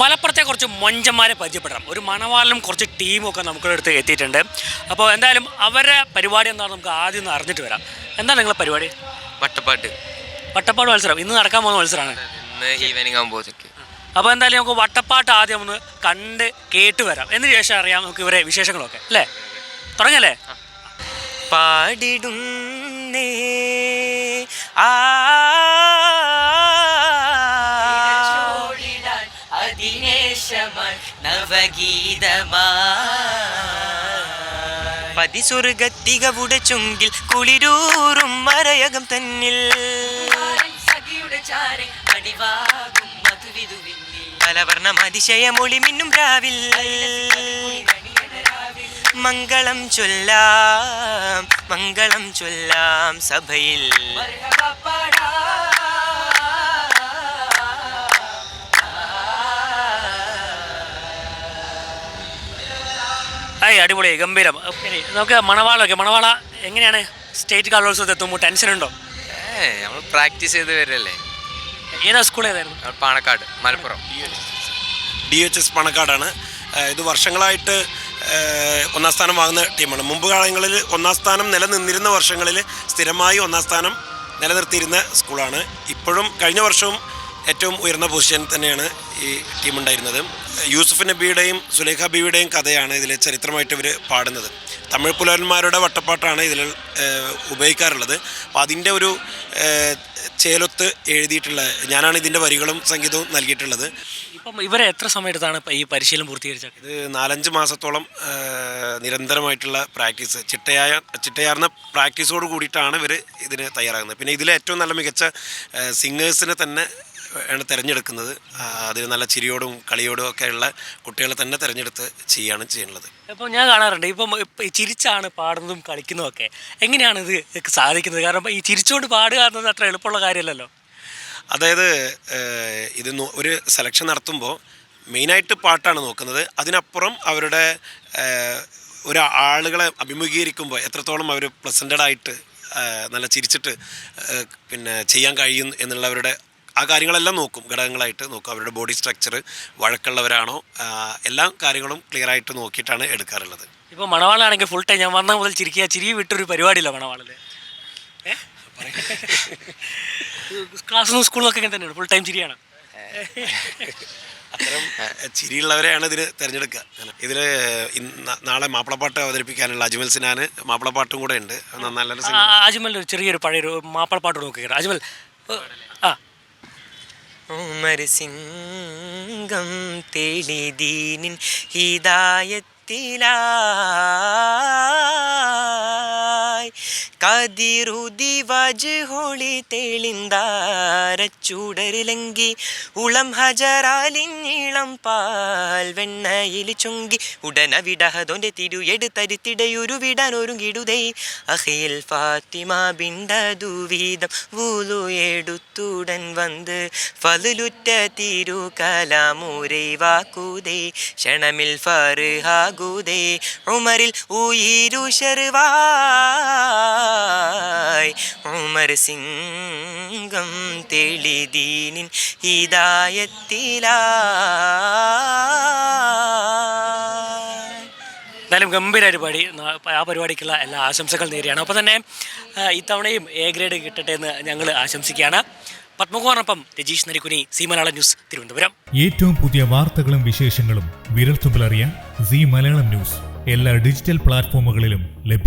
മലപ്പുറത്തെ കുറച്ച് മൊഞ്ചന്മാരെ പരിചയപ്പെടാം ഒരു മണവാളിലും കുറച്ച് ടീമൊക്കെ ഒക്കെ നമുക്കിവിടെ അടുത്ത് എത്തിയിട്ടുണ്ട്. അപ്പോൾ എന്തായാലും അവരുടെ പരിപാടി എന്താണെന്ന് നമുക്ക് ആദ്യം ഒന്ന് അറിഞ്ഞിട്ട് വരാം. എന്താണ് നിങ്ങളുടെ പരിപാടി? വട്ടപ്പാട്ട്. വട്ടപ്പാട് മത്സരം. ഇന്ന് നടക്കാൻ പോകുന്ന മത്സരമാണ്. ഈവനിങ് ആകുമ്പോഴത്തേക്ക് അപ്പോൾ എന്തായാലും നമുക്ക് വട്ടപ്പാട്ട് ആദ്യം ഒന്ന് കണ്ട് കേട്ട് വരാം. എന്നതിന് ശേഷം അറിയാം നമുക്ക് ഇവരെ വിശേഷങ്ങളൊക്കെ. അല്ലേ? തുടങ്ങല്ലേ? പാടിടുന്നേ പതിസ്വർഗത്തികവുടെ ചുങ്കിൽ കുളിരൂറും മരയകം തന്നിൽ. പലവർണം അതിശയമൊളി മിന്നും രാവിൽ. മംഗളം ചൊല്ലാം മംഗളം ചൊല്ലാം സഭയിൽ. ആയി അടിപൊളി ഗംഭീരം. ഇനി നമുക്ക് മണവാളൊക്കെ മണവാള എങ്ങനെയാണ്? സ്റ്റേറ്റ് കലോത്സവത്തിൽ എത്തുമ്പോൾ ടെൻഷൻ ഉണ്ടോ? നമ്മൾ പ്രാക്ടീസ് ചെയ്ത് വരല്ലേ ഏതാ സ്കൂൾ ഏതായിരുന്നു? Panakkad Malappuram. D H S പണക്കാടാണ്. ഏഹ് ഇത് വർഷങ്ങളായിട്ട് ഏഹ് ഒന്നാം സ്ഥാനം വാങ്ങുന്ന ടീമാണ്. മുമ്പ് കാലങ്ങളിൽ ഒന്നാം സ്ഥാനം നിലനിന്നിരുന്ന വർഷങ്ങളിൽ സ്ഥിരമായി ഒന്നാം സ്ഥാനം നിലനിർത്തിയിരുന്ന സ്കൂളാണ് ഇപ്പോഴും കഴിഞ്ഞ വർഷവും ഏറ്റവും ഉയർന്ന പൊസിഷൻ തന്നെയാണ് ഈ ടീമുണ്ടായിരുന്നത്. യൂസുഫ് നബിയുടെയും സുലേഖ ബിയുടെയും കഥയാണ് ഇതിലെ ചരിത്രമായിട്ട് ഇവർ പാടുന്നത്. തമിഴ് പുലവന്മാരുടെ വട്ടപ്പാട്ടാണ് ഇതിൽ ഉപയോഗിക്കാറുള്ളത്. അപ്പോൾ അതിന്റെ ഒരു ചേലൊത്ത് എഴുതിയിട്ടുള്ള ഞാനാണ് ഇതിന്റെ വരികളും സംഗീതവും നൽകിയിട്ടുള്ളത്. ഇപ്പം ഇവരെ എത്ര സമയത്താണ് ഈ പരിശീലനം പൂർത്തീകരിച്ചത്? ഇത് നാലഞ്ച് മാസത്തോളം നിരന്തരമായിട്ടുള്ള പ്രാക്ടീസ് ചിട്ടയായ ചിട്ടയാർന്ന പ്രാക്ടീസോട് കൂടിയിട്ടാണ് ഇവർ ഇതിന് തയ്യാറാകുന്നത്. പിന്നെ ഇതിലെ ഏറ്റവും നല്ല മികച്ച സിംഗേഴ്സിനെ തന്നെ ആണ് തിരഞ്ഞെടുക്കുന്നത്. അതിൽ അതിന് നല്ല ചിരിയോടും കളിയോടും ഒക്കെ ഉള്ള കുട്ടികളെ തന്നെ തിരഞ്ഞെടുത്ത് ചെയ്യാണ് ചെയ്യുന്നത്. അപ്പോൾ ഞാൻ കാണാറുണ്ട്. ഇപ്പം ചിരിച്ചാണ് പാടുന്നതും കളിക്കുന്നതും ഒക്കെ. എങ്ങനെയാണ് ഇത് സാധിക്കുന്നത്? കാരണം ഈ ചിരിച്ചുകൊണ്ട് പാടുക എന്നത് അത്ര എളുപ്പമുള്ള കാര്യമല്ലല്ലോ. അതായത് ഇത് ഒരു സെലക്ഷൻ നടത്തുമ്പോൾ മെയിനായിട്ട് പാട്ടാണ് നോക്കുന്നത്. അതിനപ്പുറം അവരുടെ ഒരു ആളുകളെ അഭിമുഖീകരിക്കുമ്പോൾ എത്രത്തോളം അവർ പ്രസന്റഡ് ആയിട്ട് നല്ല ചിരിച്ചിട്ട് പിന്നെ ചെയ്യാൻ കഴിയും എന്നുള്ളവരുടെ ആ കാര്യങ്ങളെല്ലാം നോക്കും ഘടകങ്ങളായിട്ട് നോക്കും. അവരുടെ ബോഡി സ്ട്രക്ചർ വഴക്കുള്ളവരാണോ? എല്ലാ കാര്യങ്ങളും ക്ലിയർ ആയിട്ട് നോക്കിയിട്ടാണ് എടുക്കാറുള്ളത്. ഇപ്പോൾ മണവാളാണെങ്കിൽ ഫുൾ ടൈം ഞാൻ വന്ന മുതൽ ചിരിക്കുക ചിരി വിട്ടൊരു പരിപാടിയില്ല മണവാളിൽ ക്ലാസ്സിലും സ്കൂളിലൊക്കെ ഇങ്ങനെ തന്നെയാണ്. ഫുൾ ടൈം ചിരിയാണ്. അത്തരം ചിരിയുള്ളവരെയാണ് ഇതിന് തിരഞ്ഞെടുക്കുക. ഇതിൽ നാളെ മാപ്പിളപ്പാട്ട് അവതരിപ്പിക്കാനുള്ള അജ്മൽ സിനാന് മാപ്പിളപ്പാട്ടും കൂടെ ഉണ്ട്. നല്ല നല്ലൊരു അജ്മൽ ചെറിയൊരു പഴയൊരു മാപ്പിളപ്പാട്ട് നോക്കുകയാണ് അജ്മൽ ആ. ഉമർ തെളിദീനിൻ ഹിദായത്തിലാ കതിരുതി ഹോളി തെളിന്താരച്ചൂടരിലങ്കി ഉളം ഹജറാലിഞ്ഞിളം പാൽ വെണ്ണയിൽ ചുങ്കി ഉടനവിടഹതൊന്റെ തിരു എടുത്തരിത്തിടയൊരു വിടാനൊരുങ്ങിടുതേ അഹിൽ ഫാത്തിമ ബിണ്ടതു വീതം വൂലു എടുത്തുടൻ വന്ന് ഫലുറ്റ തിരു കലാമുരൈവാക്കുതേ ക്ഷണമിൽ ഫറുഹാകുതേ ഉമരിൽ ഉമർ സിംഗം തെളിദീനിൻ ഹിദായത്തിലാ. എന്തായാലും ഗംഭീരമായിട്ട് പാടി. ആ പരിപാടിക്കുള്ള എല്ലാ ആശംസകൾ നേരെയാണ് അപ്പോൾ തന്നെ ഇത്തവണയും എ ഗ്രേഡ് കിട്ടട്ടെ എന്ന് ഞങ്ങൾ ആശംസിക്കുകയാണ്. പത്മകുമാറിനൊപ്പം രജീഷ് നരിക്കുനി സി മലയാളം ന്യൂസ് തിരുവനന്തപുരം. ഏറ്റവും പുതിയ വാർത്തകളും വിശേഷങ്ങളും വിരൽത്തുമ്പിലറിയാൻ സി മലയാളം ന്യൂസ്. എല്ലാ ഡിജിറ്റൽ പ്ലാറ്റ്ഫോമുകളിലും ലഭ്യം.